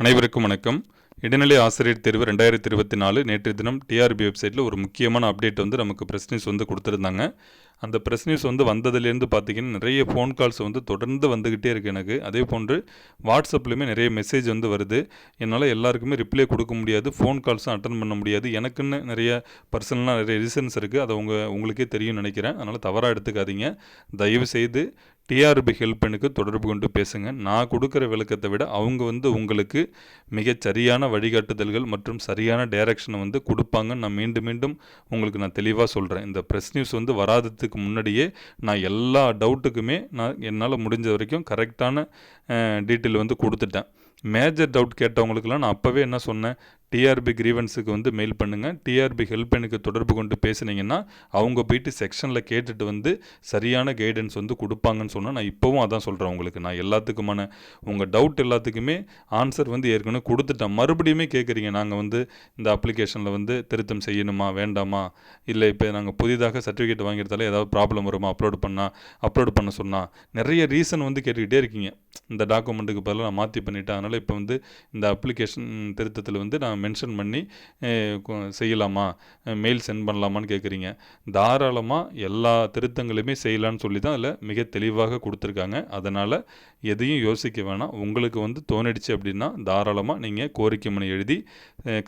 அனைவருக்கும் வணக்கம். இடைநிலை ஆசிரியர் தேர்வு ரெண்டாயிரத்தி இருபத்தி நாலு நேற்று தினம் டிஆர்பி வெப்சைட்டில் ஒரு முக்கியமான அப்டேட் வந்து நமக்கு ப்ரெஸ் நியூஸ் வந்து கொடுத்துருந்தாங்க. அந்த ப்ரெஸ் நியூஸ் வந்து வந்ததுலேருந்து பார்த்தீங்கன்னா நிறைய ஃபோன் கால்ஸ் வந்து தொடர்ந்து வந்துக்கிட்டே இருக்குது எனக்கு. அதே போன்று வாட்ஸ்அப்லேயுமே நிறைய மெசேஜ் வந்து வருது. என்னால் எல்லாருக்குமே ரிப்ளை கொடுக்க முடியாது ஃபோன் கால்ஸும் அட்டன் பண்ண முடியாது. எனக்குன்னு நிறைய பர்சனலாக நிறைய ரீசன்ஸ் இருக்குது அதை உங்கள் உங்களுக்கே தெரியும்னு நினைக்கிறேன். அதனால் தவறாக எடுத்துக்காதீங்க. தயவு செய்து டிஆர்பி ஹெல்ப்னுக்கு தொடர்பு கொண்டு பேசுங்க. நான் கொடுக்குற விளக்கத்தை விட அவங்க வந்து உங்களுக்கு மிகச் சரியான வழிகாட்டுதல்கள் மற்றும் சரியான டைரக்ஷனை வந்து கொடுப்பாங்கன்னு நான் மீண்டும் மீண்டும் உங்களுக்கு நான் தெளிவாக சொல்கிறேன் இந்த ப்ரெஸ் நியூஸ் வந்து வராததுக்கு முன்னாடியே நான் எல்லா டவுட்டுக்குமே நான் என்னால் முடிஞ்ச வரைக்கும் கரெக்டான டீட்டெயில் வந்து கொடுத்துட்டேன். மேஜர் டவுட் கேட்டவங்களுக்கெல்லாம் நான் அப்போவே என்ன சொன்னேன்? டிஆர்பி கிரீவன்ஸுக்கு வந்து மெயில் பண்ணுங்கள் டிஆர்பி ஹெல்ப்பனுக்கு தொடர்பு கொண்டு பேசுனீங்கன்னா அவங்க போயிட்டு செக்ஷனில் கேட்டுட்டு வந்து சரியான கைடன்ஸ் வந்து கொடுப்பாங்கன்னு சொன்னால் நான் இப்போவும் அதான் சொல்கிறேன் உங்களுக்கு. நான் எல்லாத்துக்குமான உங்கள் டவுட் எல்லாத்துக்குமே ஆன்சர் வந்து ஏற்கனவே கொடுத்துட்டேன். மறுபடியுமே கேட்குறீங்க நாங்கள் வந்து இந்த அப்ளிகேஷனில் வந்து திருத்தம் செய்யணுமா வேண்டாமா? இல்லை இப்போ நாங்கள் புதிதாக சர்டிஃபிகேட் வாங்கியிருந்தாலே ஏதாவது ப்ராப்ளம் வருமா? அப்லோட் பண்ணால் அப்லோட் பண்ண சொன்னால் நிறைய ரீசன் வந்து கேட்டுக்கிட்டே இருக்கீங்க. இந்த டாக்குமெண்ட்டுக்கு பதிலாக நான் மாற்றி பண்ணிட்டேன். அதனால் இப்போ வந்து இந்த அப்ளிகேஷன் திருத்தத்தில் வந்து நான் மென்ஷன் பண்ணி செய்யலாமா? மெயில் சென்ட் பண்ணலாமான்னு கேட்குறீங்க தாராளமாக எல்லா திருத்தங்களுமே செய்யலான்னு சொல்லி தான் அதில் மிக தெளிவாக கொடுத்துருக்காங்க. அதனால் எதையும் யோசிக்க வேணாம். உங்களுக்கு வந்து தோணிடுச்சு அப்படின்னா தாராளமாக நீங்கள் கோரிக்கை மனு எழுதி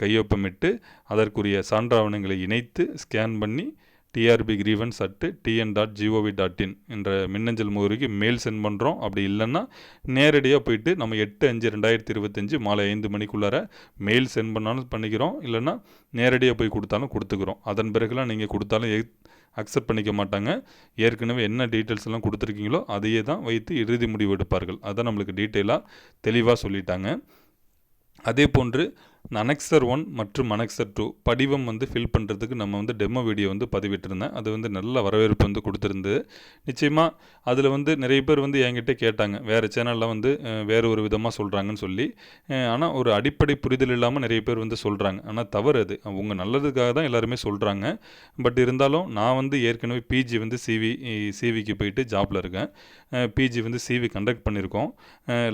கையொப்பமிட்டு அதற்குரிய சான்றாவணங்களை இணைத்து ஸ்கேன் பண்ணி TRB grievance at TN dot GOV dot in என்ற மின்னஞ்சல் முகவரிக்கு மெயில் சென்ட் பண்ணுறோம் அப்படி இல்லைன்னா நேரடியாக போயிட்டு நம்ம எட்டு அஞ்சு ரெண்டாயிரத்தி இருபத்தஞ்சு மாலை ஐந்து மணிக்குள்ளார மெயில் சென்ட் பண்ணாலும் பண்ணிக்கிறோம். இல்லைன்னா நேரடியாக போய் கொடுத்தாலும் கொடுத்துக்கிறோம். அதன் பிறகுலாம் நீங்கள் கொடுத்தாலும் அக்செப்ட் பண்ணிக்க மாட்டாங்க. ஏற்கனவே என்ன டீட்டெயில்ஸ் எல்லாம் கொடுத்துருக்கீங்களோ அதையே தான் வைத்து இறுதி முடிவு எடுப்பார்கள். அதை நம்மளுக்கு டீட்டெயிலாக தெளிவாக சொல்லிட்டாங்க. அதே போன்று அனெக்சர் ஒன் மற்றும் அனெக்சர் டூ படிவம் வந்து ஃபில் பண்ணுறதுக்கு நம்ம வந்து டெமோ வீடியோ வந்து பதிவிட்டிருந்தேன். அது வந்து நல்ல வரவேற்பு வந்து கொடுத்துருந்து நிச்சயமாக அதில் வந்து நிறைய பேர் வந்து என்கிட்ட கேட்டாங்க. வேறு சேனலில் வந்து வேறு ஒரு விதமாக சொல்கிறாங்கன்னு சொல்லி. ஆனால் ஒரு அடிப்படை புரிதல் இல்லாமல் நிறைய பேர் வந்து சொல்கிறாங்க ஆனால் தவறு அது. அவங்க நல்லதுக்காக தான் எல்லாருமே சொல்கிறாங்க பட் இருந்தாலும் நான் வந்து ஏற்கனவே பிஜி வந்து சிவி சிவிக்கு போயிட்டு ஜாப்பில் இருக்கேன். பிஜி வந்து சிவி கண்டக்ட் பண்ணியிருக்கோம்.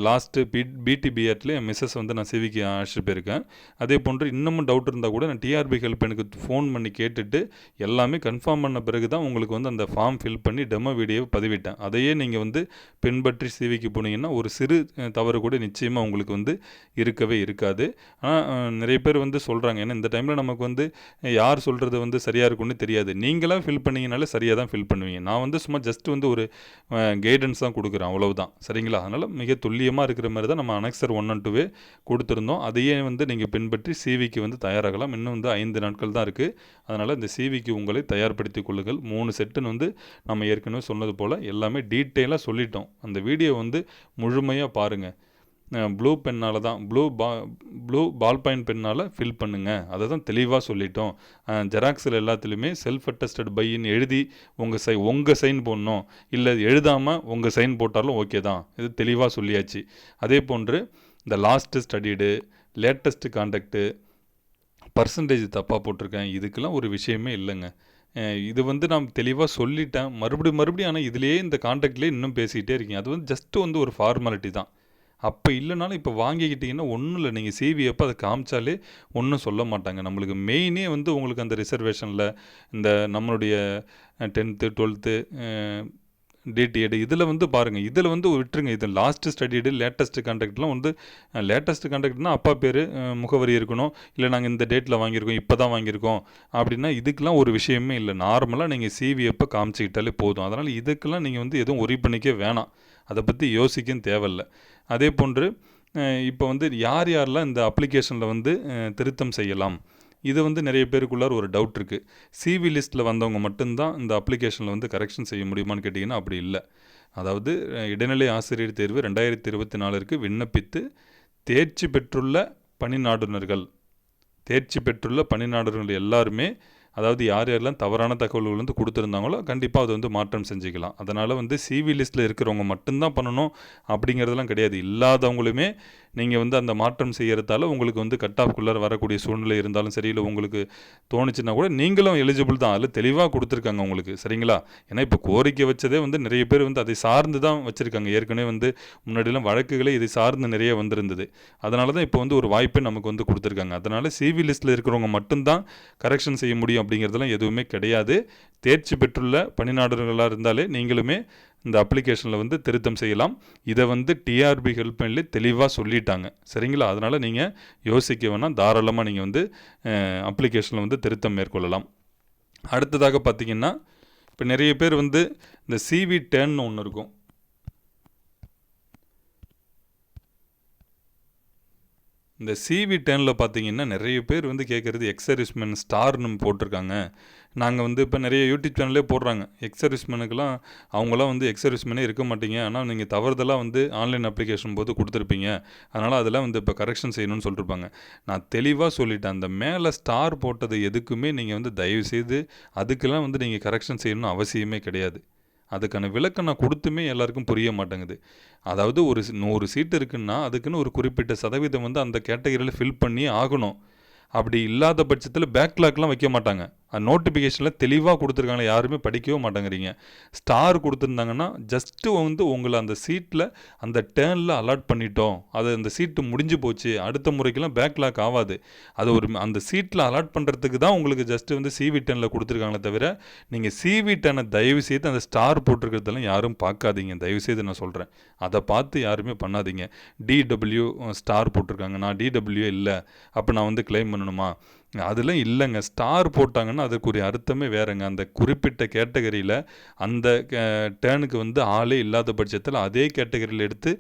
லாஸ்ட்டு பி பிடி பிஎட்லேயே மிஸ்ஸஸ் வந்து நான் சிவிக்கு அழைச்சிட்டு போயிருக்கேன். அதே போன்று இன்னமும் டவுட் இருந்தால் கூட நான் டிஆர்பி ஹெல்ப் எனக்கு ஃபோன் பண்ணி கேட்டுட்டு எல்லாமே கன்ஃபார்ம் பண்ண பிறகு தான் உங்களுக்கு வந்து அந்த ஃபார்ம் ஃபில் பண்ணி டெமோ வீடியோவை பதிவிட்டேன். அதையே நீங்கள் வந்து பின்பற்றி சிவிக்கு போனீங்கன்னா ஒரு சிறு தவறு கூட நிச்சயமாக உங்களுக்கு வந்து இருக்கவே இருக்காது. ஆனால் நிறைய பேர் வந்து சொல்கிறாங்க ஏன்னா இந்த டைமில் நமக்கு வந்து யார் சொல்கிறது வந்து சரியாக இருக்கும்னு தெரியாது. நீங்களாக ஃபில் பண்ணீங்கனாலே சரியாக தான் ஃபில் பண்ணுவீங்க. நான் வந்து சும்மா ஜஸ்ட் வந்து ஒரு கைடன்ஸ் தான் கொடுக்குறேன். அவ்வளவுதான். சரிங்களா? அதனால் மிக துல்லியமாக இருக்கிற மாதிரி தான் நம்ம அனெக்சர் ஒன் அண்ட் டூவே கொடுத்துருந்தோம். அதையே வந்து நீங்கள் பின்பற்றி சிவிக்கு வந்து தயாராகலாம். இன்னும் வந்து ஐந்து நாட்கள் தான் இருக்குது அதனால் இந்த சிவிக்கு உங்களை தயார்படுத்தி கொள்ளுங்கள். மூணு செட்டுன்னு வந்து நம்ம ஏற்கனவே சொன்னது போல் எல்லாமே டீட்டெயிலாக சொல்லிட்டோம். அந்த வீடியோ வந்து முழுமையாக பாருங்கள் ப்ளூ பென்னால் தான் ப்ளூ பா ப்ளூ பால் பாயிண்ட் பென்னால் ஃபில் பண்ணுங்கள் அதை தான் தெளிவாக சொல்லிட்டோம். ஜெராக்ஸில் எல்லாத்துலேயுமே செல்ஃப் அட்டஸ்டட் பையின்னு எழுதி உங்கள் சை உங்கள் சைன் போடணும். இல்லை எழுதாமல் உங்கள் சைன் போட்டாலும் ஓகே தான். இது தெளிவாக சொல்லியாச்சு. அதே போன்று இந்த last studied latest contact percentage தப்பாக போட்டிருக்கேன். இதுக்கெல்லாம் ஒரு விஷயமே இல்லைங்க. இது வந்து நான் தெளிவாக சொல்லிட்டேன். மறுபடியும் மறுபடியும் ஆனால் இதுலேயே இந்த காண்டாக்ட்லேயே இன்னும் பேசிக்கிட்டே இருக்கீங்க. அது வந்து ஜஸ்ட்டு வந்து ஒரு ஃபார்மாலிட்டி தான். அப்போ இல்லைனாலும் இப்போ வாங்கிக்கிட்டிங்கன்னா ஒன்றும் இல்லை. நீங்கள் சிவி அப்போ அதை காமிச்சாலே ஒன்றும் சொல்ல மாட்டாங்க. நம்மளுக்கு மெயினே வந்து உங்களுக்கு அந்த ரிசர்வேஷனில் இந்த நம்மளுடைய டென்த்து டுவெல்த்து டிடிஎடு இதில் வந்து பாருங்கள் இதில் வந்து விட்டுருங்க. இது லாஸ்ட்டு ஸ்டடிடு லேட்டஸ்ட் கான்டாக்ட்லாம் வந்து லேட்டஸ்ட் கான்டாக்ட்னா அப்பா பேர் முகவரி இருக்கணும். இல்லை நாங்கள் இந்த டேட்டில் வாங்கியிருக்கோம் இப்போ தான் வாங்கியிருக்கோம். அப்படின்னா இதுக்கெலாம் ஒரு விஷயமே இல்லை. நார்மலாக நீங்கள் சிவி அப்போ காமிச்சிக்கிட்டாலே போதும். அதனால் இதுக்கெல்லாம் நீங்கள் வந்து எதுவும் ஒரி பண்ணிக்க வேணாம். அதை பற்றி யோசிக்கவும் தேவையில்ல. அதே போன்று இப்போ வந்து யார் யாரெல்லாம் இந்த அப்ளிகேஷனில் வந்து திருத்தம் செய்யலாம்? இது வந்து நிறைய பேருக்குள்ளார ஒரு டவுட் இருக்குது சிவி லிஸ்ட்டில் வந்தவங்க மட்டும்தான் இந்த அப்ளிகேஷனில் வந்து கரெக்ஷன் செய்ய முடியுமான்னு கேட்டிங்கன்னா அப்படி இல்லை. அதாவது இடைநிலை ஆசிரியர் தேர்வு ரெண்டாயிரத்தி இருபத்தி நாலிற்கு விண்ணப்பித்து தேர்ச்சி பெற்றுள்ள பணிநாடுனர்கள் தேர்ச்சி பெற்றுள்ள பணிநாடுனர்கள் எல்லாருமே அதாவது யார் யாரெல்லாம் தவறான தகவல்கள் வந்து கொடுத்துருந்தாங்களோ கண்டிப்பாக அது வந்து மாற்றம் செஞ்சுக்கலாம். அதனால் வந்து சிவி லிஸ்ட்டில் இருக்கிறவங்க மட்டும்தான் பண்ணணும் அப்படிங்கிறதெல்லாம் கிடையாது. இல்லாதவங்களுமே நீங்கள் வந்து அந்த மாற்றம் செய்கிறதால உங்களுக்கு வந்து கட் ஆஃப்குள்ளார வரக்கூடிய சூழ்நிலை இருந்தாலும் சரி இல்லை உங்களுக்கு தோணுச்சுன்னா கூட நீங்களும் எலிஜிபிள் தான். அதில் தெளிவாக கொடுத்துருக்காங்க உங்களுக்கு. சரிங்களா? ஏன்னா இப்போ கோரிக்கை வச்சதே வந்து நிறைய பேர் வந்து அதை சார்ந்து தான் வச்சுருக்காங்க. ஏற்கனவே வந்து முன்னாடிலாம் வழக்குகளே இதை சார்ந்து நிறைய வந்திருந்தது. அதனால தான் இப்போ வந்து ஒரு வாய்ப்பை நமக்கு வந்து கொடுத்துருக்காங்க. அதனால் சிவி லிஸ்ட்டில் இருக்கிறவங்க மட்டும்தான் கரெக்ஷன் செய்ய முடியும் அப்படிங்கிறதெல்லாம் எதுவுமே கிடையாது. தேர்ச்சி பெற்றுள்ள பணிநாடர்களாக இருந்தாலே நீங்களுமே இந்த அப்ளிகேஷனில் வந்து திருத்தம் செய்யலாம். இதை வந்து டிஆர்பி ஹெல்ப்லைன்ல தெளிவாக சொல்லிட்டாங்க. சரிங்களா? அதனால் நீங்கள் யோசிக்க வேணாம். தாராளமாக நீங்கள் வந்து அப்ளிகேஷனில் வந்து திருத்தம் மேற்கொள்ளலாம். அடுத்ததாக பார்த்தீங்கன்னா இப்போ நிறைய பேர் வந்து இந்த சிவி டேன்னு ஒன்று இருக்கும். இந்த சிவி டேனில் பார்த்தீங்கன்னா நிறைய பேர் வந்து கேட்குறது எக்ஸரிஸ்மென் ஸ்டார்னு போட்டிருக்காங்க. நாங்கள் வந்து இப்போ நிறைய யூடியூப் சேனல்லே போடுறாங்க. எக்ஸர்விஸ்மெனுக்கெல்லாம் அவங்களாம் வந்து எக்ஸர்விஸ்மெனே இருக்க மாட்டீங்க. ஆனால் நீங்கள் தவறுதலாக வந்து ஆன்லைன் அப்ளிகேஷன் போது கொடுத்துருப்பீங்க. அதனால் அதெல்லாம் வந்து இப்போ கரெக்ஷன் செய்யணும்னு சொல்லியிருப்பாங்க நான் தெளிவாக சொல்லிட்டேன். அந்த மேலே ஸ்டார் போட்டது எதுக்குமே நீங்கள் வந்து தயவுசெய்து அதுக்கெல்லாம் வந்து நீங்கள் கரெக்ஷன் செய்யணும்னு அவசியமே கிடையாது. அதுக்கான விளக்கம் நான் கொடுத்துமே எல்லாருக்கும் புரிய மாட்டேங்குது. அதாவது ஒரு நூறு சீட்டு இருக்குன்னா அதுக்குன்னு ஒரு குறிப்பிட்ட சதவீதம் வந்து அந்த கேட்டகரியில் ஃபில் பண்ணி ஆகணும். அப்படி இல்லாத பட்சத்தில் பேக்லாக்லாம் வைக்க மாட்டாங்க. நோட்டிஃபிகேஷனில் தெளிவாக கொடுத்துருக்காங்க. யாருமே படிக்கவே மாட்டேங்கிறீங்க. ஸ்டார் கொடுத்துருந்தாங்கன்னா ஜஸ்ட்டு வந்து உங்களை அந்த சீட்டில் அந்த டேர்னில் அலாட் பண்ணிட்டோம். அது அந்த சீட்டு முடிஞ்சு போச்சு. அடுத்த முறைக்கெல்லாம் பேக்லாக் ஆகாது. அது ஒரு அந்த சீட்டில் அலாட் பண்ணுறதுக்கு தான் உங்களுக்கு ஜஸ்ட்டு வந்து சிவி டெனில் கொடுத்துருக்காங்களே தவிர நீங்கள் சிவி டெனை தயவு செய்து அந்த ஸ்டார் போட்டிருக்கிறதெல்லாம் யாரும் பார்க்காதீங்க. தயவு செய்து நான் சொல்கிறேன் அதை பார்த்து யாருமே பண்ணாதீங்க. டிடபிள்யூ ஸ்டார் போட்டிருக்காங்க. நான் டிடபிள்யூ இல்லை. அப்போ நான் வந்து க்ளைம் பண்ணணுமா? அதெல்லாம் இல்லைங்க. ஸ்டார் போட்டாங்கன்னா அதுக்குரிய அர்த்தமே வேறங்க. அந்த குறிப்பிட்ட கேட்டகரியில் அந்த டேர்னுக்கு வந்து ஆளே இல்லாத பட்சத்தில் அதே கேட்டகரியில் எடுத்து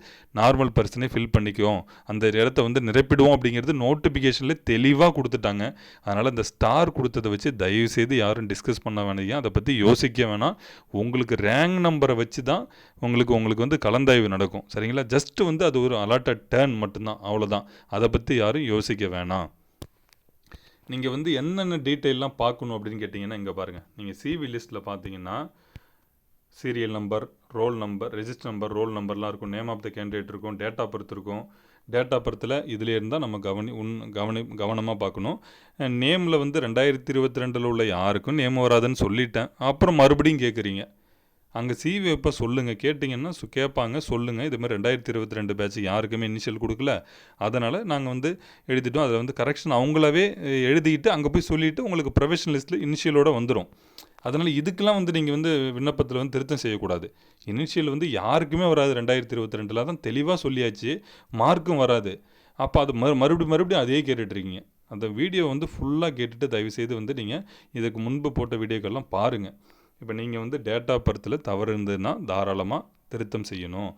நார்மல் பர்சனே ஃபில் பண்ணிக்குவோம். அந்த இடத்த வந்து நிரப்பிடுவோம் அப்படிங்கிறது நோட்டிஃபிகேஷனில் தெளிவாக கொடுத்துட்டாங்க. அதனால் இந்த ஸ்டார் கொடுத்ததை வச்சு தயவு செய்து யாரும் டிஸ்கஸ் பண்ண வேணாம். அதை பற்றி யோசிக்க வேணாம். உங்களுக்கு ரேங்க் நம்பரை வச்சு தான் உங்களுக்கு உங்களுக்கு வந்து கலந்தாய்வு நடக்கும். சரிங்களா? ஜஸ்ட் வந்து அது ஒரு அலாட்டட் டேர்ன் மட்டும்தான். அவ்வளோதான் அதை பற்றி யாரும் யோசிக்க வேணாம். நீங்கள் வந்து என்னென்ன டீட்டெயிலெலாம் பார்க்கணும் அப்படின்னு கேட்டிங்கன்னா இங்கே பாருங்கள் நீங்கள் சிவி லிஸ்ட்டில் பார்த்தீங்கன்னா serial number roll number register number roll நம்பர்லாம் இருக்கும். நேம் ஆஃப் த கேண்டிடேட் இருக்கும் டேட் ஆஃப் பர்த் இருக்கும். டேட் ஆஃப் பர்த்தில் இதில் இருந்தால் நம்ம கவனி உன் கவனி கவனமாக பார்க்கணும். நேமில் வந்து ரெண்டாயிரத்தி இருபத்தி ரெண்டில் உள்ள யாருக்கும் நேம் வராதுன்னு சொல்லிட்டேன். அப்புறம் மறுபடியும் கேட்குறீங்க அங்கே சிவி எப்போ சொல்லுங்கள் கேட்டிங்கன்னா கேட்பாங்க சொல்லுங்கள் இது மாதிரி ரெண்டாயிரத்தி இருபத்தி ரெண்டு பேட்ச் யாருக்குமே இனிஷியல் கொடுக்கல. அதனால் நாங்கள் வந்து எழுதிட்டோம். அதில் வந்து கரெக்ஷன் அவங்களாவே எழுதிக்கிட்டு அங்கே போய் சொல்லிவிட்டு உங்களுக்கு ப்ரொஃபஷனல் லிஸ்ட்டில் இனிஷியலோட வந்துடும் அதனால் இதுக்கெல்லாம் வந்து நீங்கள் வந்து விண்ணப்பத்தில் வந்து திருத்தம் செய்யக்கூடாது. இனிஷியல் வந்து யாருக்குமே வராது. ரெண்டாயிரத்தி இருபத்தி ரெண்டில் தான் தெளிவாக சொல்லியாச்சு. மார்க்கும் வராது. அப்போ அது மறு மறுபடியும் மறுபடியும் அதே கேட்டுட்ருக்கீங்க அந்த வீடியோ வந்து ஃபுல்லாக கேட்டுட்டு தயவுசெய்து வந்து நீங்கள் இதுக்கு முன்பு போட்ட வீடியோக்கள்லாம் பாருங்கள் இப்போ நீங்கள் வந்து டேட்டா பர்த்தில் தவறு இருந்ததுன்னா தாராளமாக திருத்தம் செய்யணும்.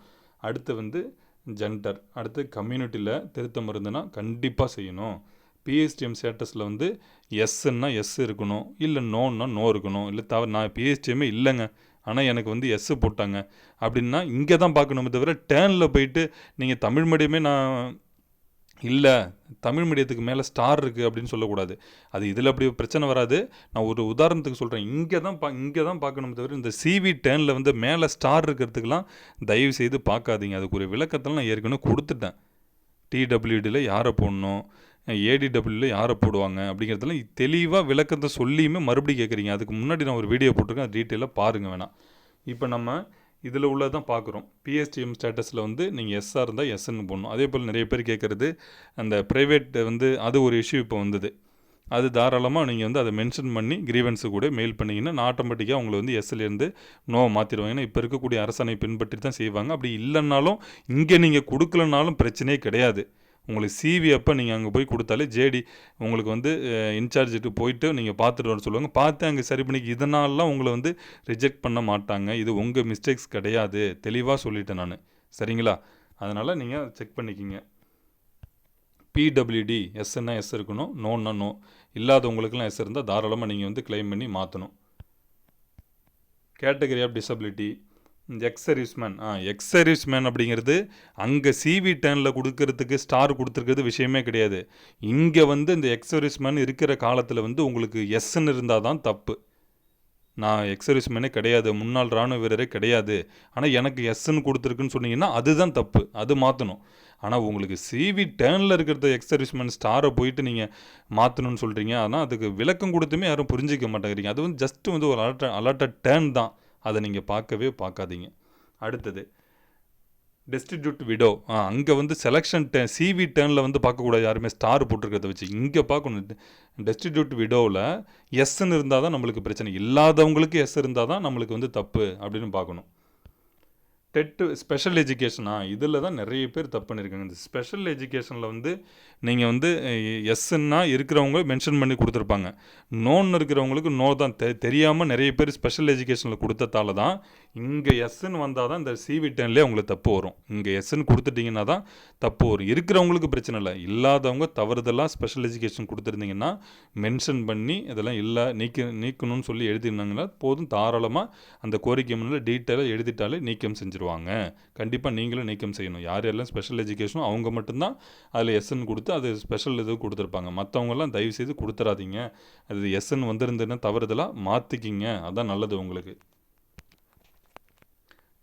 அடுத்து வந்து ஜென்டர் அடுத்து கம்யூனிட்டியில் திருத்தம் இருந்ததுன்னா கண்டிப்பாக செய்யணும். பிஹெச்டிஎம் ஸ்டேட்டஸில் வந்து எஸ்ன்னா எஸ் இருக்கணும் இல்லை நோன்னா நோ இருக்கணும். இல்லை தவறு நான் பிஹெச்டிஎம்மே இல்லைங்க. ஆனால் எனக்கு வந்து எஸ்ஸு போட்டாங்க. அப்படின்னா இங்கே தான் பார்க்கணுமே தவிர டேர்னில் போயிட்டு நீங்கள் தமிழ் மீடியமே நான் இல்லை தமிழ் மீடியத்துக்கு மேலே ஸ்டார் இருக்குது அப்படின்னு சொல்லக்கூடாது. அது இதில் அப்படி பிரச்சனை வராது. நான் ஒரு உதாரணத்துக்கு சொல்கிறேன் இங்கே தான் பா இங்கே தான் பார்க்கணுமே தவிர இந்த சிவி டேனில் வந்து மேலே ஸ்டார் இருக்கிறதுக்கெலாம் தயவு செய்து பார்க்காதீங்க. அதுக்கு ஒரு விளக்கத்தெல்லாம் நான் ஏற்கனவே கொடுத்துட்டேன். டிடபிள்யூடியில் யாரை போடணும்? ஏடிடபிள்யூவில் யாரை போடுவாங்க? அப்படிங்கிறதெல்லாம் தெளிவாக விளக்கத்தை சொல்லியுமே மறுபடியும் கேட்குறீங்க அதுக்கு முன்னாடி நான் ஒரு வீடியோ போட்டிருக்கேன். அது டீட்டெயிலாக பாருங்கள் வேணாம். இப்போ நம்ம இதில் உள்ளதான் பார்க்குறோம். பிஎஸ்டிஎம் ஸ்டேட்டஸில் வந்து நீங்கள் எஸ்ஸாக இருந்தால் எஸ்ன்னு போடணும். அதே போல் நிறைய பேர் கேட்குறது அந்த ப்ரைவேட் வந்து அது ஒரு இஷ்யூ இப்போ வந்தது. அது தாராளமாக நீங்கள் வந்து அதை மென்ஷன் பண்ணி கிரீவன்ஸு கூட மெயில் பண்ணிங்கன்னா நான் ஆட்டோமேட்டிக்காக உங்களை வந்து எஸ்எல்லேருந்து நோ மாற்றிடுவாங்க ஏன்னா இப்போ இருக்கக்கூடிய அரசாணை பின்பற்றி தான் செய்வாங்க. அப்படி இல்லைன்னாலும் இங்கே நீங்கள் கொடுக்கலனாலும் பிரச்சனையே கிடையாது. உங்களுக்கு சிவி அப்போ நீங்கள் அங்கே போய் கொடுத்தாலே ஜேடி உங்களுக்கு வந்து இன்சார்ஜுக்கு போயிட்டு நீங்கள் பார்த்துட்டு வர சொல்லுவாங்க. பார்த்து அங்கே சரி பண்ணி இதனாலலாம் உங்களை வந்து ரிஜெக்ட் பண்ண மாட்டாங்க. இது உங்கள் மிஸ்டேக்ஸ் கிடையாது. தெளிவாக சொல்லிட்டேன் நான். சரிங்களா? அதனால் நீங்கள் செக் பண்ணிக்கிங்க. பிடபிள்யூடி எஸ்ன்னா எஸ் இருக்கணும். நோன்னா நோ இல்லாதவங்களுக்கெல்லாம் எஸ் இருந்தால் தாராளமாக நீங்கள் வந்து கிளைம் பண்ணி மாற்றணும் category of disability ex serviceman ah ex serviceman அப்படிங்கிறது அங்கே சிவி டேனில் கொடுக்கறதுக்கு ஸ்டார் கொடுத்துருக்கிறது விஷயமே கிடையாது. இங்கே வந்து இந்த எக்ஸ் சர்வீஸ்மேன் இருக்கிற காலத்தில் வந்து உங்களுக்கு எஸ்ன்னு இருந்தால் தான் தப்பு. நான் எக்ஸ் சர்வீஸ்மேனே கிடையாது. முன்னாள் ராணுவ வீரரே கிடையாது. ஆனால் எனக்கு எஸ்ன்னு கொடுத்துருக்குன்னு சொன்னீங்கன்னா அதுதான் தப்பு. அது மாற்றணும் ஆனால் உங்களுக்கு சிவி டேர்னில் இருக்கிறத எக்ஸ் சர்வீஸ்மேன் ஸ்டாரை போயிட்டு நீங்கள் மாற்றணும்னு சொல்கிறீங்க ஆனால் அதுக்கு விளக்கம் கொடுத்துமே யாரும் புரிஞ்சிக்க மாட்டேங்கிறீங்க. அது வந்து ஜஸ்ட் வந்து ஒரு அலர்ட் அலர்ட்டட் டேர்ன் தான். அதை நீங்கள் பார்க்கவே பார்க்காதீங்க. அடுத்தது டெஸ்டிடியூட் விடோ ஆ அங்கே வந்து செலெக்ஷன் டே சிவி டேர்னில் வந்து பார்க்கக்கூடாது யாருமே. ஸ்டார் போட்டிருக்கிறத வச்சு இங்கே பார்க்கணும். டெஸ்டிடியூட் விடோவில் எஸ்ன்னு இருந்தால் தான் நம்மளுக்கு பிரச்சனை. இல்லாதவங்களுக்கு எஸ் இருந்தால் தான் நம்மளுக்கு வந்து தப்பு அப்படின்னு பார்க்கணும். டெட்டு ஸ்பெஷல் எஜுகேஷனா இதில் தான் நிறைய பேர் தப்பு பண்ணியிருக்காங்க. இந்த ஸ்பெஷல் எஜுகேஷனில் வந்து நீங்கள் வந்து எஸ்ன்னா இருக்கிறவங்க மென்ஷன் பண்ணி கொடுத்துருப்பாங்க. நோன்னு இருக்கிறவங்களுக்கு நோ தான். தெ தெரியாமல் நிறைய பேர் ஸ்பெஷல் எஜுகேஷனில் கொடுத்ததால தான் இங்கே எஸ்ன்னு வந்தால் தான் இந்த சிவி டென்லேயே அவங்களுக்கு தப்பு வரும். இங்கே எஸ்ன்னு கொடுத்துட்டிங்கன்னா தான் தப்பு வரும். இருக்கிறவங்களுக்கு பிரச்சனை இல்லை. இல்லாதவங்க தவறுதலாக ஸ்பெஷல் எஜுகேஷன் கொடுத்துருந்தீங்கன்னா மென்ஷன் பண்ணி இதெல்லாம் இல்லை நீக்க நீக்கணும்னு சொல்லி எழுதிருந்தாங்கன்னா போதும். தாராளமாக அந்த கோரிக்கை முன்னில் டீட்டெயிலாக எழுதிட்டாலே நீக்கம் செஞ்சுருவாங்க. கண்டிப்பாக நீங்களும் நீக்கம் செய்யணும். யார் யாரெல்லாம் ஸ்பெஷல் எஜுகேஷனோ அவங்க மட்டும்தான் அதில் எஸ்என் கொடுத்து அது ஸ்பெஷல் இது கொடுத்துருப்பாங்க. மற்றவங்கெல்லாம் தயவு செய்து கொடுத்துறாதீங்க. அது எஸ்என் வந்திருந்ததுன்னா தவறுதலாக மாற்றிக்கிங்க அதான் நல்லது உங்களுக்கு.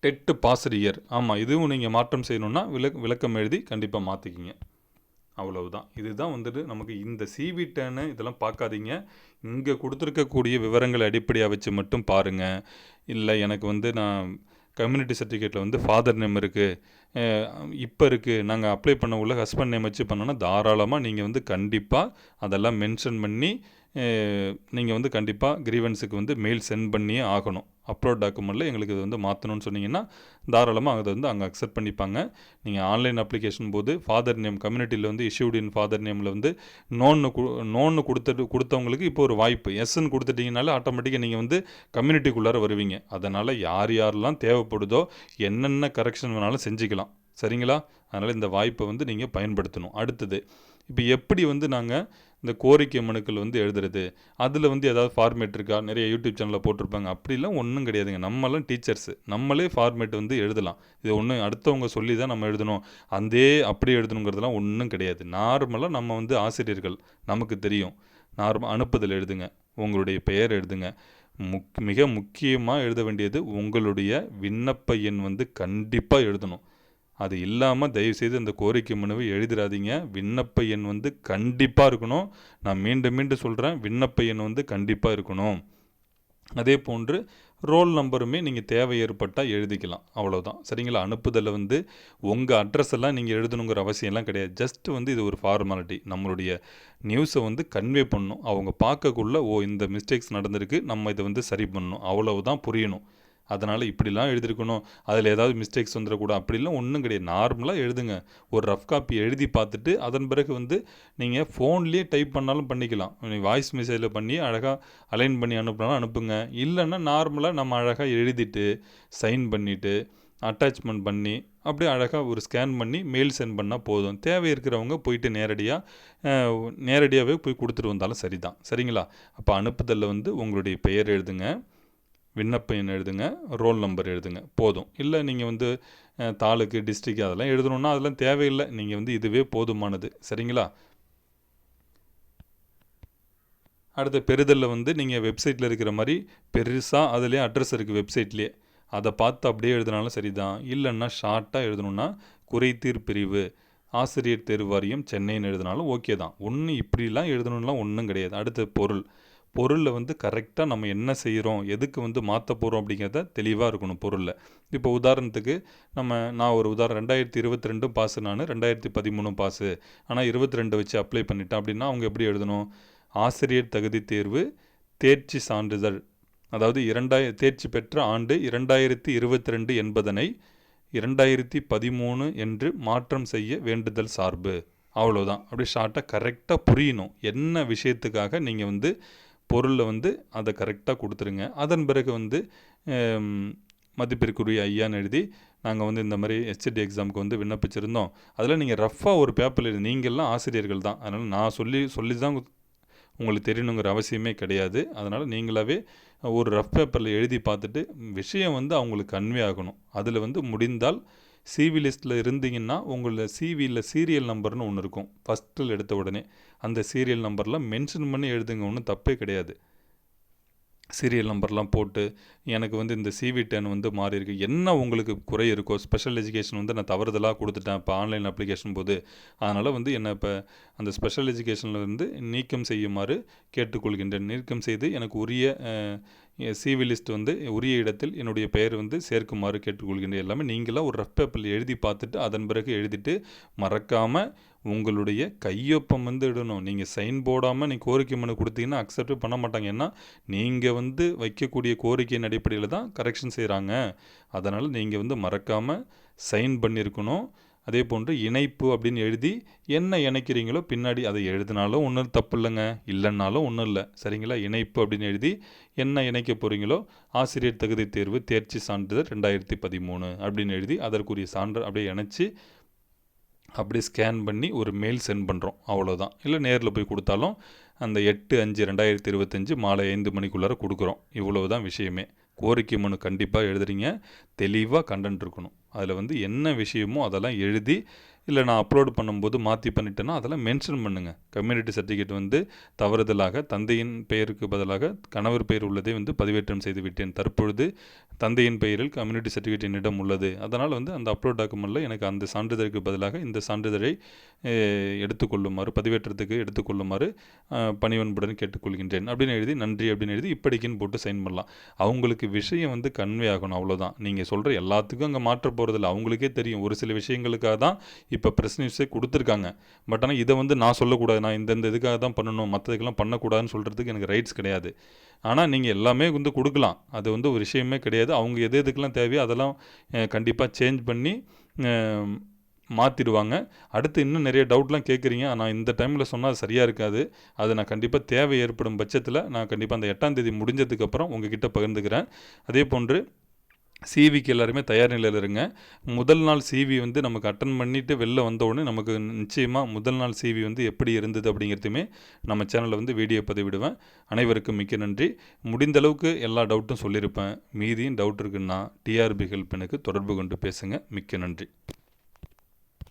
டெட்டு பாசிரியர். ஆமாம் இதுவும் நீங்கள் மாற்றம் செய்யணுன்னா விளக் விளக்கம் எழுதி கண்டிப்பாக மாற்றிக்கிங்க அவ்வளவுதான். இதுதான் வந்துட்டு நமக்கு இந்த சிவி டேனு இதெல்லாம் பார்க்காதீங்க. இங்கே கொடுத்துருக்கக்கூடிய விவரங்களை அடிப்படையாக வச்சு மட்டும் பாருங்கள் இல்லை எனக்கு வந்து நான் கம்யூனிட்டி சர்டிஃபிகேட்டில் வந்து ஃபாதர் நேம் இருக்குது இப்போ இருக்குது நாங்கள் அப்ளை பண்ண உள்ள ஹஸ்பண்ட் நேம் வச்சு பண்ணோன்னா தாராளமாக நீங்கள் வந்து கண்டிப்பாக அதெல்லாம் மென்ஷன் பண்ணி நீங்கள் வந்து கண்டிப்பாக கிரீவன்ஸுக்கு வந்து மெயில் சென்ட் பண்ணியே ஆகணும். அப்லோட் டாக்குமெண்ட்டில் எங்களுக்கு இது வந்து மாற்றணும்னு சொன்னீங்கன்னா தாராளமாக அதை வந்து அங்கே அக்செப்ட் பண்ணிப்பாங்க. நீங்கள் ஆன்லைன் அப்ளிகேஷன் போது ஃபாதர் நேம் கம்யூனிட்டியில் வந்து இஷ்யூட் இன் ஃபாதர் நேமில் வந்து நோன்னு கு நோன்னு கொடுத்துட்டு கொடுத்தவங்களுக்கு இப்போ ஒரு வாய்ப்பு. எஸ்ன்னு கொடுத்துட்டிங்கனாலே ஆட்டோமேட்டிக்காக நீங்கள் வந்து கம்யூனிட்டிக்குள்ளார வருவீங்க. அதனால் யார் யாரெல்லாம் தேவைப்படுதோ என்னென்ன கரெக்ஷன் வேணாலும் செஞ்சுக்கலாம். சரிங்களா? அதனால் இந்த வாய்ப்பை வந்து நீங்கள் பயன்படுத்தணும். அடுத்தது இப்போ எப்படி வந்து நாங்கள் இந்த கோரிக்கை மனுக்கள் வந்து எழுதுறது. அதில் வந்து ஏதாவது ஃபார்மேட் இருக்கா? நிறைய யூடியூப் சேனலில் போட்டிருப்பாங்க. அப்படிலாம் ஒன்றும் கிடையாதுங்க. நம்மளாம் டீச்சர்ஸு நம்மளே ஃபார்மேட் வந்து எழுதலாம். இது ஒன்று அடுத்தவங்க சொல்லி தான் நம்ம எழுதணும். அதே அப்படி எழுதணுங்கிறதுலாம் ஒன்றும் கிடையாது. நார்மலாக நம்ம வந்து ஆசிரியர்கள் நமக்கு தெரியும். நார்மல் அனுப்புதல் எழுதுங்க. உங்களுடைய பெயர் எழுதுங்க. முக் மிக முக்கியமாக எழுத வேண்டியது உங்களுடைய விண்ணப்ப எண் வந்து கண்டிப்பாக எழுதணும். அது இல்லாமல் தயவுசெய்து அந்த கோரிக்கை மனுவை எழுதிடாதீங்க விண்ணப்ப எண் வந்து கண்டிப்பாக இருக்கணும். நான் மீண்டும் மீண்டும் சொல்கிறேன் விண்ணப்ப எண் வந்து கண்டிப்பாக இருக்கணும். அதே போன்று ரோல் நம்பருமே நீங்கள் தேவை ஏற்பட்டால் எழுதிக்கலாம். அவ்வளோதான் சரிங்களா? அனுப்புதலில் வந்து உங்கள் அட்ரஸ் எல்லாம் நீங்கள் எழுதணுங்கிற அவசியம்லாம் கிடையாது. ஜஸ்ட் வந்து இது ஒரு ஃபார்மாலிட்டி நம்மளுடைய நியூஸை வந்து கன்வே பண்ணணும். அவங்க பார்க்கக்குள்ள ஓ இந்த மிஸ்டேக்ஸ் நடந்திருக்கு. நம்ம இதை வந்து சரி பண்ணணும். அவ்வளவுதான் புரியணும். அதனால் இப்படிலாம் எழுதியிருக்கணும் அதில் ஏதாவது மிஸ்டேக்ஸ் வந்துடக்கூடாது அப்படிலாம் ஒன்றும் கிடையாது. நார்மலாக எழுதுங்க. ஒரு ரஃப் காப்பி எழுதி பார்த்துட்டு அதன் பிறகு வந்து நீங்கள் ஃபோன்லேயே டைப் பண்ணாலும் பண்ணிக்கலாம். வாய்ஸ் மெசேஜில் பண்ணி அழகாக அலைன் பண்ணி அனுப்பினாலும் அனுப்புங்க. இல்லைன்னா நார்மலாக நம்ம அழகாக எழுதிட்டு சைன் பண்ணிவிட்டு அட்டாச்மெண்ட் பண்ணி அப்படியே அழகாக ஒரு ஸ்கேன் பண்ணி மெயில் சென்ட் பண்ணால் போதும். தேவை இருக்கிறவங்க போயிட்டு நேரடியாக நேரடியாகவே போய் கொடுத்துட்டு வந்தாலும் சரி தான் சரிங்களா? அப்போ அனுப்புதலில் வந்து உங்களுடைய பெயர் எழுதுங்க. விண்ணப்ப எண் எழுதுங்க ரோல் நம்பர் எழுதுங்க போதும். இல்லை நீங்கள் வந்து தாலுக்கு டிஸ்ட்ரிக் அதெல்லாம் எழுதணுன்னா அதெல்லாம் தேவையில்லை. நீங்கள் வந்து இதுவே போதுமானது. சரிங்களா? அடுத்த பெறுதலில் வந்து நீங்கள் வெப்சைட்டில் இருக்கிற மாதிரி பெருசாக அதுலேயே அட்ரஸ் இருக்குது வெப்சைட்லேயே. அதை பார்த்து அப்படியே எழுதினாலும் சரி தான் இல்லைன்னா ஷார்ட்டாக எழுதணுன்னா குறைதீர் பிரிவு. ஆசிரியர் தேர்வு வாரியம் சென்னைன்னு எழுதினாலும் ஓகே தான். ஒன்று இப்படிலாம் எழுதணும்லாம் ஒன்றும் கிடையாது. அடுத்த பொருள். பொருளில் வந்து கரெக்டாக நம்ம என்ன செய்கிறோம் எதுக்கு வந்து மாற்ற போகிறோம் அப்படிங்கிறத தெளிவாக இருக்கணும் பொருளில் இப்போ உதாரணத்துக்கு நம்ம நான் ஒரு உதாரணம் ரெண்டாயிரத்தி இருபத்தி ரெண்டும் பாஸு நான் ரெண்டாயிரத்தி பதிமூணும் பாஸு ஆனால் இருபத்தி ரெண்டு வச்சு அப்ளை பண்ணிட்டேன் அப்படின்னா அவங்க எப்படி எழுதணும்? ஆசிரியர் தகுதி தேர்வு தேர்ச்சி சான்றிதழ். அதாவது இரண்டாய தேர்ச்சி பெற்ற ஆண்டு இரண்டாயிரத்தி இருபத்தி ரெண்டு என்பதனை இரண்டாயிரத்தி பதிமூணு என்று மாற்றம் செய்ய வேண்டுதல் சார்பு. அவ்வளோதான் அப்படி ஷார்ட்டாக கரெக்டாக புரியணும். என்ன விஷயத்துக்காக நீங்கள் வந்து பொருளில் வந்து அதை கரெக்டாக கொடுத்துருங்க. அதன் பிறகு வந்து மதிப்பிற்குரிய ஐயான்னு எழுதி நாங்கள் வந்து இந்த மாதிரி ஹெச்டி எக்ஸாமுக்கு வந்து விண்ணப்பிச்சிருந்தோம். அதில் நீங்கள் ரஃப்பாக ஒரு பேப்பரில் நீங்கள்லாம் ஆசிரியர்கள் தான். அதனால் நான் சொல்லி சொல்லி தான் உங்களுக்கு தெரியணுங்கிற அவசியமே கிடையாது. அதனால் நீங்களாவே ஒரு ரஃப் பேப்பரில் எழுதி பார்த்துட்டு விஷயம் வந்து அவங்களுக்கு கன்வே ஆகணும். அதில் வந்து முடிந்தால் சிவி லிஸ்ட்டில் இருந்தீங்கன்னா உங்களோட சிவியில் சீரியல் நம்பர்னு ஒன்று இருக்கும். ஃபஸ்ட்டில் எடுத்த உடனே. அந்த சீரியல் நம்பர்லாம் மென்ஷன் பண்ணி எழுதுங்க. ஒன்றும் தப்பே கிடையாது. சீரியல் நம்பர்லாம் போட்டு எனக்கு வந்து இந்த சிவி டென் வந்து மாறி இருக்கு. என்ன உங்களுக்கு குறை இருக்கோ ஸ்பெஷல் எஜுகேஷன் வந்து நான் தவறுதலாக கொடுத்துட்டேன். இப்போ ஆன்லைன் அப்ளிகேஷன் போது. அதனால் வந்து என்னை இப்போ அந்த ஸ்பெஷல் எஜுகேஷனில் இருந்து நீக்கம் செய்யுமாறு கேட்டுக்கொள்கின்றேன். நீக்கம் செய்து எனக்கு உரிய சிவிலிஸ்ட் வந்து உரிய இடத்தில் என்னுடைய பெயர் வந்து சேர்க்குமாறு கேட்டுக்கொள்கின்ற எல்லாமே நீங்களாக ஒரு ரஃப் பேப்பரில் எழுதி பார்த்துட்டு அதன் பிறகு எழுதிட்டு மறக்காமல் உங்களுடைய கையொப்பம் வந்து இடணும். நீங்கள் சைன் போடாமல் நீங்கள் கோரிக்கை மனு கொடுத்தீங்கன்னா அக்செப்ட் பண்ண மாட்டாங்க. ஏன்னா நீங்கள் வந்து வைக்கக்கூடிய கோரிக்கையின் அடிப்படையில் தான் கரெக்ஷன் செய்கிறாங்க அதனால் நீங்கள் வந்து மறக்காமல் சைன் பண்ணியிருக்கணும் அதே போன்று இணைப்பு அப்படின்னு எழுதி என்ன இணைக்கிறீங்களோ பின்னாடி அதை எழுதினாலும் ஒன்றும் தப்பு இல்லைங்க. இல்லைன்னாலும் ஒன்றும் இல்லை. சரிங்களா? இணைப்பு அப்படின்னு எழுதி என்ன இணைக்க போகிறீங்களோ ஆசிரியர் தகுதி தேர்வு தேர்ச்சி சான்றிதழ் ரெண்டாயிரத்தி பதிமூணு அப்படின்னு எழுதி அதற்குரிய சான்று அப்படியே இணைச்சி அப்படியே ஸ்கேன் பண்ணி ஒரு மெயில் சென்ட் பண்ணுறோம் அவ்வளோதான் இல்லை நேரில் போய் கொடுத்தாலும் அந்த எட்டு அஞ்சு ரெண்டாயிரத்தி இருபத்தஞ்சு மாலை ஐந்து மணிக்குள்ளார கொடுக்குறோம். இவ்வளவு தான் விஷயமே. கோரிக்கை மனு கண்டிப்பாக எழுதுறீங்க. தெளிவாக கண்டென்ட் இருக்கணும். அதில் வந்து என்ன விஷயமோ அதெல்லாம் எழுதி இல்லை நான் அப்லோடு பண்ணும்போது மாற்றி பண்ணிட்டேன்னா அதெல்லாம் மென்ஷன் பண்ணுங்கள் கம்யூனிட்டி சர்டிஃபிகேட் வந்து தவறுதலாக தந்தையின் பெயருக்கு பதிலாக கணவர் பெயர் உள்ளதை வந்து பதிவேற்றம் செய்து விட்டேன். தற்பொழுது தந்தையின் பெயரில் கம்யூனிட்டி சர்டிஃபிகேட் என்னிடம் உள்ளது. அதனால் வந்து அந்த அப்லோட் டாக்குமெண்ட்டில் எனக்கு அந்த சான்றிதழுக்கு பதிலாக இந்த சான்றிதழை எடுத்துக்கொள்ளுமாறு பதிவேற்றத்துக்கு எடுத்துக்கொள்ளுமாறு பணிவன்புடன் கேட்டுக்கொள்கின்றேன். அப்படின்னு எழுதி நன்றி அப்படின்னு எழுதி இப்படிக்குன்னு போட்டு சைன் பண்ணலாம். அவங்களுக்கு விஷயம் வந்து கன்வே ஆகணும் அவ்வளோதான் நீங்கள் சொல்கிற எல்லாத்துக்கும் அங்கே மாற்ற போகிறதில்ல அவங்களுக்கே தெரியும். ஒரு சில விஷயங்களுக்காக தான் இப்போ ப்ரெஸ் நியூஸே கொடுத்துருக்காங்க. பட் ஆனால் இதை வந்து நான் சொல்லக்கூடாது. நான் இந்தந்த இதுக்காக தான் பண்ணணும். மற்றதுக்கெல்லாம் பண்ணக்கூடாதுன்னு சொல்கிறதுக்கு எனக்கு ரைட்ஸ் கிடையாது. ஆனால் நீங்கள் எல்லாமே வந்து கொடுக்கலாம். அது வந்து ஒரு விஷயமே கிடையாது. அவங்க எது எதுக்கெல்லாம் தேவையோ அதெல்லாம் கண்டிப்பாக சேஞ்ச் பண்ணி மாற்றிடுவாங்க அடுத்து இன்னும் நிறைய டவுட்லாம் கேட்குறீங்க. நான் இந்த டைமில் சொன்னால் அது சரியாக இருக்காது. அது நான் கண்டிப்பாக தேவை ஏற்படும் பட்சத்தில் நான் கண்டிப்பாக அந்த எட்டாம் தேதி முடிஞ்சதுக்கப்புறம் உங்ககிட்ட பகிர்ந்துக்கிறேன். அதே போன்று சிவிக்கு எல்லாருமே தயார் நிலையில் இருங்க. முதல் நாள் சிவி வந்து நமக்கு அட்டன் பண்ணிவிட்டு வெளில வந்தோடனே நமக்கு நிச்சயமாக முதல் நாள் சிவி வந்து எப்படி இருந்தது அப்படிங்கிறதுமே நம்ம சேனலில் வந்து வீடியோ பதிவிடுவேன். அனைவருக்கும் மிக்க நன்றி. முடிந்த அளவுக்கு எல்லா டவுட்டும் சொல்லியிருப்பேன். மீதியும் டவுட் இருக்குன்னா டிஆர்பி ஹெல்ப் எனக்கு தொடர்பு கொண்டு பேசுங்க. மிக்க நன்றி.